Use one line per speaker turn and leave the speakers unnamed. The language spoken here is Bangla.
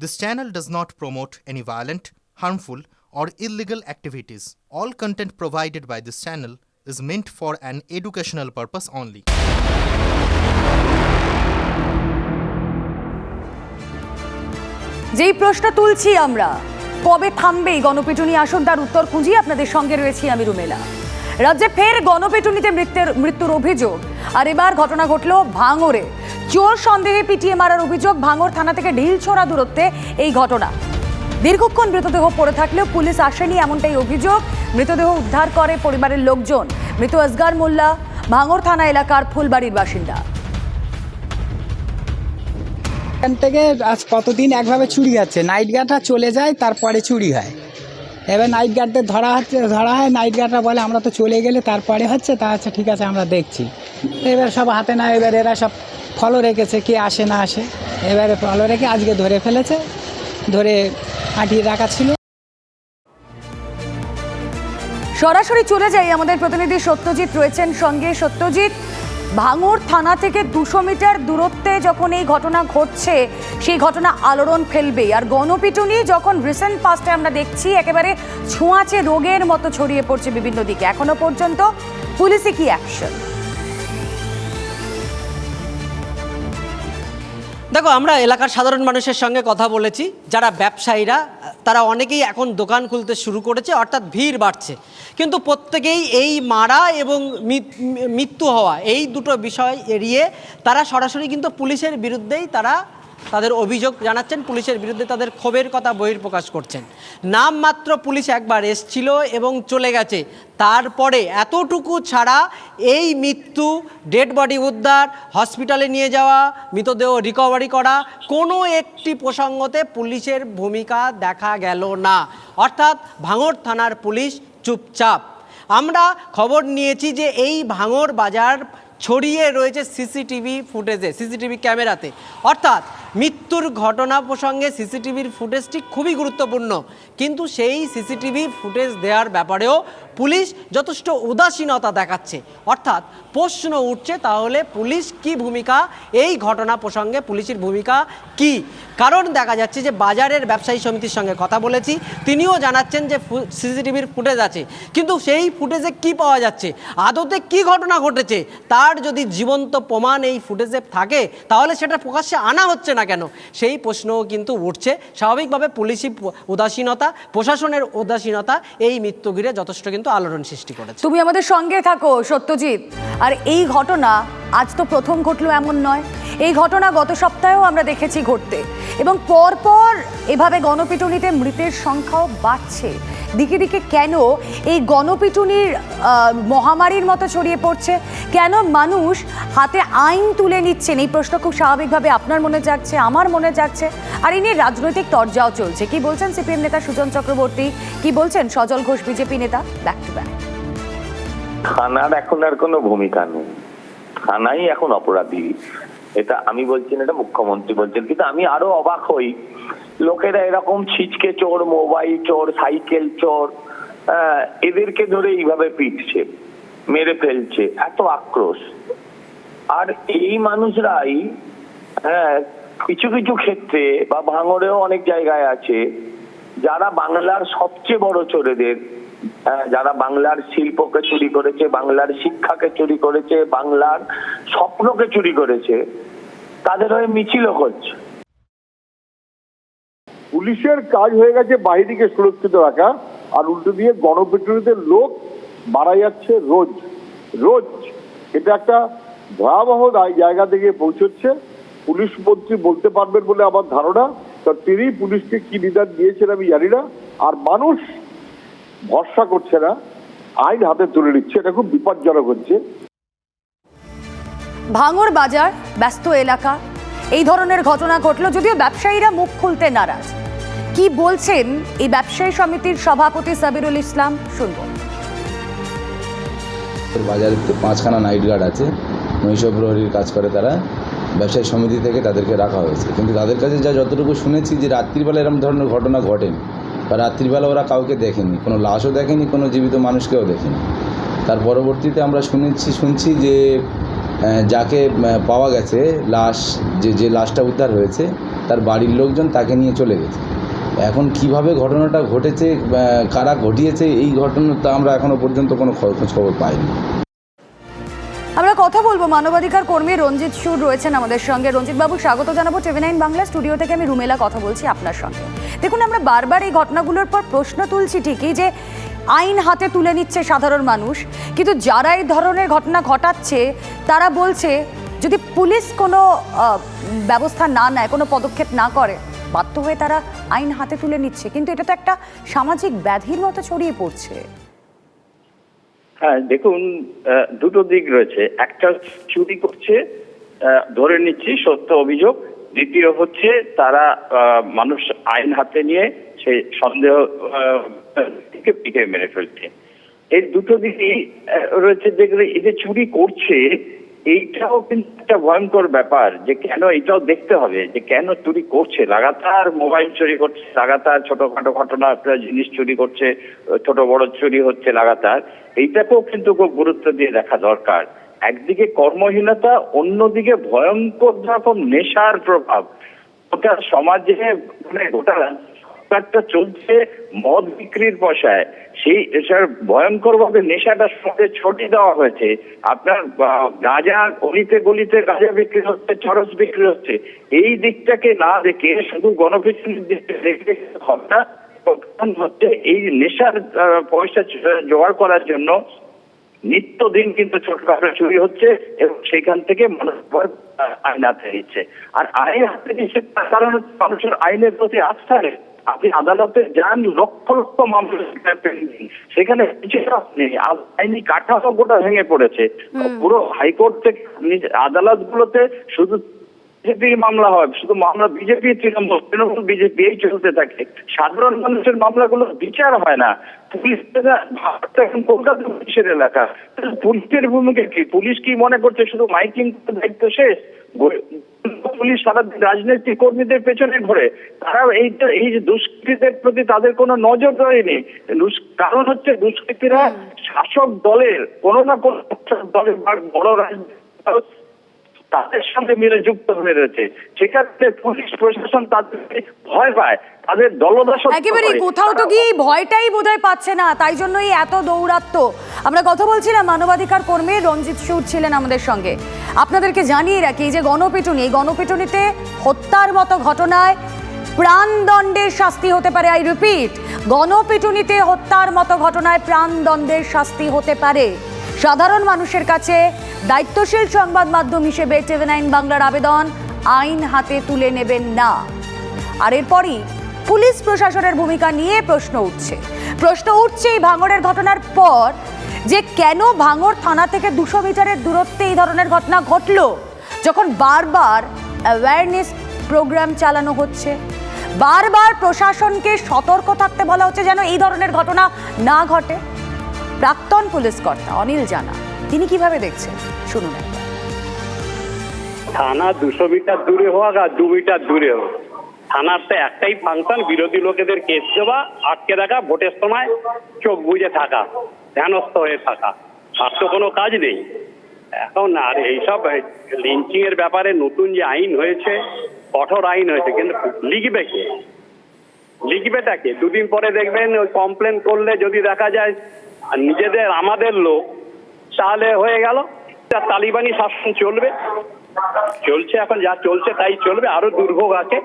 This channel does not promote any violent, harmful, or illegal activities. All content provided by this channel is meant for an educational purpose only.
যেই প্রশ্ন তুলছি আমরা কবে থামবে এই গণপিটুনি আসুন তার উত্তর খুঁজি আপনাদের সঙ্গে রয়েছি আমি রুমেলা রাজ্যে ফের গণপিটুনিতে মৃত্যুর মৃত্যুর অভিযোগ আর এবার ঘটনা ঘটল ভাঙরে চোর সন্দেহে পিটিয়ে মারার অভিযোগ ভাঙর থানা থেকে ঢিল ঢিলছোড়া দূরত্বে এই ঘটনা। দীর্ঘক্ষণ মৃতদেহ পড়ে থাকলেও পুলিশ আসেনি এমনটাই অভিযোগ। মৃতদেহ উদ্ধার করে পরিবারের লোকজন। মৃত আসগার মোল্লা, ভাঙর থানা এলাকার ফুলবাড়ির বাসিন্দা।
এখান থেকে আজ কতদিন একভাবে চুরি হচ্ছে? নাইট গার্ডরা চলে যায়, তারপরে চুরি হয়। এবার নাইট গার্ডদের ধরা হচ্ছে, ধরা হয়, নাইট গার্ডরা বলে, আমরা তো চলে গেলে তারপরে হচ্ছে, তা আচ্ছা ঠিক আছে, আমরা দেখছি। এবার সব হাতে না এবার এরা সব ফলো রেখেছে, কে আসে না আসে। এবারে ফলো রেখে আজকে ধরে ফেলেছে, ধরে আটিয়ে রাখা ছিল।
সরাসরি চলে যাই আমাদের প্রতিনিধি সত্যজিৎ রয়েছেন সঙ্গে। সত্যজিৎ ভাঙুর থানা থেকে দুশো মিটার দূরত্বে যখন এই ঘটনা ঘটছে, সেই ঘটনা আলোড়ন ফেলবে। আর গণপিটুনি যখন রিসেন্ট পাস্টে আমরা দেখছি, একেবারে ছোঁয়াচে রোগের মতো ছড়িয়ে পড়ছে বিভিন্ন দিকে। এখনও পর্যন্ত পুলিশে কি অ্যাকশন
দেখো, আমরা এলাকার সাধারণ মানুষের সঙ্গে কথা বলেছি, যারা ব্যবসায়ীরা, তারা অনেকেই এখন দোকান খুলতে শুরু করেছে, অর্থাৎ ভিড় বাড়ছে। কিন্তু প্রত্যেকেই এই মারা এবং মৃত্যু হওয়া, এই দুটো বিষয় এড়িয়ে তারা সরাসরি কিন্তু পুলিশের বিরুদ্ধেই তারা তাদের অভিযোগ জানাচ্ছেন, পুলিশের বিরুদ্ধে তাদের ক্ষোভের কথা বহির্প্রকাশ করছেন। নামমাত্র পুলিশ একবার এসছিল এবং চলে গেছে। তারপরে এতটুকু ছাড়া এই মৃত্যু, ডেড বডি উদ্ধার, হসপিটালে নিয়ে যাওয়া, মৃতদেহ রিকভারি করা, কোনো একটি প্রসঙ্গতে পুলিশের ভূমিকা দেখা গেল না। অর্থাৎ ভাঙড় থানার পুলিশ চুপচাপ। আমরা খবর নিয়েছি যে এই ভাঙড় বাজার ছড়িয়ে রয়েছে সিসিটিভি ফুটেজে, সিসিটিভি ক্যামেরাতে। অর্থাৎ মৃত্যুর ঘটনা প্রসঙ্গে সিসিটিভির ফুটেজটি খুবই গুরুত্বপূর্ণ। কিন্তু সেই সিসিটিভি ফুটেজ দেওয়ার ব্যাপারেও পুলিশ যথেষ্ট উদাসীনতা দেখাচ্ছে। অর্থাৎ প্রশ্ন উঠছে, তাহলে পুলিশ কি ভূমিকা, এই ঘটনা প্রসঙ্গে পুলিশের ভূমিকা কি? কারণ দেখা যাচ্ছে যে বাজারের ব্যবসায়ী সমিতির সঙ্গে কথা বলেছি, তিনিও জানাচ্ছেন যে সিসিটিভির ফুটেজ আছে। কিন্তু সেই ফুটেজে কি পাওয়া যাচ্ছে? আদতে কি ঘটনা ঘটেছে? তার যদি জীবন্ত প্রমাণ এই ফুটেজে থাকে, তাহলে সেটা প্রকাশ্যে আনা হচ্ছে না। কেন? সেই প্রশ্নও কিন্তু উঠছে। স্বাভাবিকভাবে পুলিশি উদাসীনতা, প্রশাসনের উদাসীনতা এই মৃত্যু ঘিরে যথেষ্ট কিন্তু আলোড়ন সৃষ্টি করেছে।
তুমি আমাদের সঙ্গে থাকো, সত্যজিৎ। আর এই ঘটনা আজ তো প্রথম ঘটলো এমন নয়। এই ঘটনা গত সপ্তাহেও আমরা দেখেছি ঘটতে। এবং পরপর এভাবে গণপিটুনিতে মৃতের সংখ্যাও বাড়ছে। দিকে দিকে কেন এই গণপিটুনির মহামারীর মতো ছড়িয়ে পড়ছে? কেন মানুষ হাতে আইন তুলে নিচ্ছেন? এই প্রশ্ন খুব স্বাভাবিকভাবে আপনার মনে জাগছে, আমার মনে জাগছে, আর এই নিয়ে রাজনৈতিক তরজাও চলছে। কি বলছেন সিপিএম নেতা সুজন চক্রবর্তী? কি বলছেন সজল ঘোষ, বিজেপি নেতা? ব্যাক টু ব্যাক
থানার এখন আর কোনো ভূমিকা নেই। থানাই এখন অপরাধী। এটা আমি বলছি না এটা মুখ্যমন্ত্রী বলছেন কিন্তু আমি আরও অবাক হই। লোকেরা এরকম ছিচকে চোর মোবাইল চোর সাইকেল চোর আহ, এদেরকে ধরে এইভাবে পিটছে মেরে ফেলছে এত আক্রোশ। আর এই মানুষরাই হ্যাঁ কিছু কিছু ক্ষেত্রে বা ভাঙড়েও অনেক জায়গায় আছে যারা বাংলার সবচেয়ে বড় চোরেদের যারা বাংলার শিল্পকে চুরি করেছে, বাংলার শিক্ষাকে চুরি করেছে, বাংলার স্বপ্নকে চুরি করেছে, তাদের হয়ে মিছিল করছে
পুলিশের কাজ হয়ে গেছে বাহিনীকে সুরক্ষিত রাখা, আর উল্টো দিয়ে গণপিটুনিতে লোক মারা যাচ্ছে রোজ। রোজ। এটা একটা ভয়াবহ জায়গা থেকে পৌঁছচ্ছে। পুলিশ মন্ত্রী বলতে পারবেন বলে আমার ধারণা তিনি পুলিশকে কি নিদান দিয়েছেন আমি জানি না। আর মানুষ ভরসা করছে না আইন হাতে তুলে নিচ্ছে এটা খুব বিপজ্জনক হচ্ছে।
ভাঙর বাজার ব্যস্ত এলাকা এই ধরনের ঘটনা ঘটলো যদিও ব্যবসায়ীরা মুখ খুলতে নারাজ। কি বলছেন এই ব্যবসায়ী সমিতির সভাপতি সাবিরুল ইসলাম? শুনব।
বাজারে তো পাঁচখানা নাইট গার্ড আছে নৈশ প্রহরীর কাজ করে তারা। ব্যবসায়ী সমিতি থেকে তাদেরকে রাখা হয়েছে। কিন্তু তাদের কাছে যা যতটুকু শুনেছি যে রাত্রিবেলা এরকম ধরনের ঘটনা ঘটেনি বা রাত্রিবেলা ওরা কাউকে দেখেনি, কোনো লাশও দেখেনি, কোনো জীবিত মানুষকেও দেখেনি। তার পরবর্তীতে আমরা শুনেছি, শুনছি যে যাকে পাওয়া গেছে লাশ, যে যে লাশটা উদ্ধার হয়েছে, তার বাড়ির লোকজন তাকে নিয়ে চলে গেছে। এখন কীভাবে ঘটনাটা ঘটেছে কারা ঘটিয়েছে, এই ঘটনা তা আমরা এখনও পর্যন্ত কোনো খোঁজ খবর পাইনি।
আমরা কথা বলব মানবাধিকার কর্মী রঞ্জিত সুর রয়েছেন আমাদের সঙ্গে। রঞ্জিত বাবু, স্বাগত জানাব টিভি নাইন বাংলা স্টুডিও থেকে। আমি রুমেলা কথা বলছি আপনার সঙ্গে। দেখুন, আমরা বারবার এই ঘটনাগুলোর পর প্রশ্ন তুলছি ঠিকই যে আইন হাতে তুলে নিচ্ছে সাধারণ মানুষ, কিন্তু যারা এই ধরনের ঘটনা ঘটাচ্ছে, তারা বলছে যদি পুলিশ কোনো ব্যবস্থা না নেয়, কোনো পদক্ষেপ না করে, বাধ্য হয়ে তারা আইন হাতে তুলে নিচ্ছে। কিন্তু এটা তো একটা সামাজিক ব্যাধির মতো ছড়িয়ে পড়ছে।
হ্যাঁ দেখুন দুটো দিক রয়েছে। একটা চুরি করছে ধরে নিচ্ছি সত্য অভিযোগ দ্বিতীয় হচ্ছে তারা মানুষ আইন হাতে নিয়ে সেই সন্দেহ পিকে মেরে ফেলছে। এই দুটো দিকই রয়েছে যেগুলো এই যে চুরি করছে, এইটাও কিন্তু একটা ভয়ঙ্কর ব্যাপার যে কেন এটাও দেখতে হবে যে কেন চুরি করছে। লাগাতার মোবাইল চুরি করছে, লাগাতার ছোটখাটো ঘটনা জিনিস চুরি করছে, ছোট বড় চুরি হচ্ছে লাগাতার। এইটাকেও কিন্তু খুব গুরুত্ব দিয়ে দেখা দরকার। একদিকে কর্মহীনতা, অন্যদিকে ভয়ঙ্কর রকম নেশার প্রভাব। গোটা সমাজে মানে গোটা সরকারটা চলছে মদ বিক্রির পয়সায় সেই ভয়ঙ্কর ভাবে নেশাটা সমাজে ছড়িয়ে দেওয়া হয়েছে। আপনার গাঁজা গলিতে গলিতে গাঁজা বিক্রি হচ্ছে, চরস বিক্রি হচ্ছে। এই দিকটাকে না দেখে শুধু গণপিছনের দিকটা দেখে হবে না হচ্ছে। এই নেশার পয়সা জোগাড় করার জন্য নিত্যদিন কিন্তু ছোটখাটো চুরি হচ্ছে এবং সেখান থেকে মানুষ আইন হাতে নিচ্ছে। আর আইন হাতে নিচ্ছে তার কারণ হচ্ছে মানুষের আইনের প্রতি আস্থা নেই। আপনি আদালতে যান লক্ষ লক্ষ মামলা সেখানে নেই। আইনি কাঠামো গোটা ভেঙে পড়েছে। পুরো হাইকোর্ট থেকে আদালত গুলোতে শুধু বিজেপির মামলা হয়। শুধু মামলা বিজেপি তৃণমূল তৃণমূল বিজেপি এই চলতে থাকে। সাধারণ মানুষের মামলাগুলো বিচার হয় না। পুলিশ ভারতটা এখন কলকাতা পুলিশের এলাকা। পুলিশের ভূমিকা কি? পুলিশ কি মনে করছে শুধু মাইকিং দায়িত্ব শেষ? পুলিশ সারাদিন রাজনৈতিক কর্মীদের পেছনে ঘোরে। তারা এই এই যে দুষ্কৃতীদের প্রতি তাদের কোনো নজর দেয়নি কারণ হচ্ছে দুষ্কৃতীরা শাসক দলের কোনো না কোনো দলের বড় রাজনৈতিক দল তাদের সঙ্গে মিলে যুক্ত হয়ে রয়েছে। সেক্ষেত্রে পুলিশ প্রশাসন তাদেরকে ভয় পায়। তাদের দলদাসত্ব
একেবারে কোথাও তো গিয়ে ভয়টাই বোধহয় পাচ্ছে না তাই জন্যই এত দৌরাত্ম আমরা কথা বলছিলাম মানবাধিকার কর্মী রঞ্জিত সুর ছিলেন আমাদের সঙ্গে। আপনাদেরকে জানিয়ে রাখি যে গণপিটুনি এই গণপিটুনিতে হত্যার মতো ঘটনায় প্রাণদণ্ডের শাস্তি হতে পারে আই রিপিট গণপিটুনিতে হত্যার মতো ঘটনায় প্রাণদণ্ডের শাস্তি হতে পারে। সাধারণ মানুষের কাছে দায়িত্বশীল সংবাদ মাধ্যম হিসেবে টিভি নাইন বাংলার আবেদন আইন হাতে তুলে নেবেন না। আর এরপরই পুলিশ প্রশাসনের ভূমিকা নিয়ে প্রশ্ন উঠছে। প্রশ্ন উঠছে এই ভাঙড়ের ঘটনার পর যে কেন ভাঙড় থানা থেকে দুশো মিটারের দূরত্বে এই ধরনের ঘটনা ঘটলো, যখন বারবার অ্যাওয়ারনেস প্রোগ্রাম চালানো হচ্ছে। বারবার প্রশাসনকে সতর্ক থাকতে বলা হচ্ছে যেন এই ধরনের ঘটনা না ঘটে। প্রাক্তন পুলিশ কর্তা অনিল জানা, তিনি কীভাবে দেখছেন? শুনুন
থানা দুশো মিটার দূরে হোক আর দু মিটার দূরে হোক। থানার তো একটাই ফাংশন, বিরোধী লোকেদের কেস দেওয়া, আটকে রাখা, ভোটের সময় চোখ বুজে থাকা, ধ্যানস্থ হয়ে থাকা। আর তো কোনো কাজ নেই। এখন আর এইসব লিঞ্চিং এর ব্যাপারে নতুন যে আইন হয়েছে, কঠোর আইন হয়েছে, কিন্তু লিখবে কে? লিখবেটা কে? দুদিন পরে দেখবেন ওই কমপ্লেন করলে যদি দেখা যায় নিজেদের আমাদের লোক, তাহলে হয়ে গেল। তালিবানি শাসন চলবে, চলছে এখন যা চলছে তাই চলবে, আরও দুর্ভোগ আছে।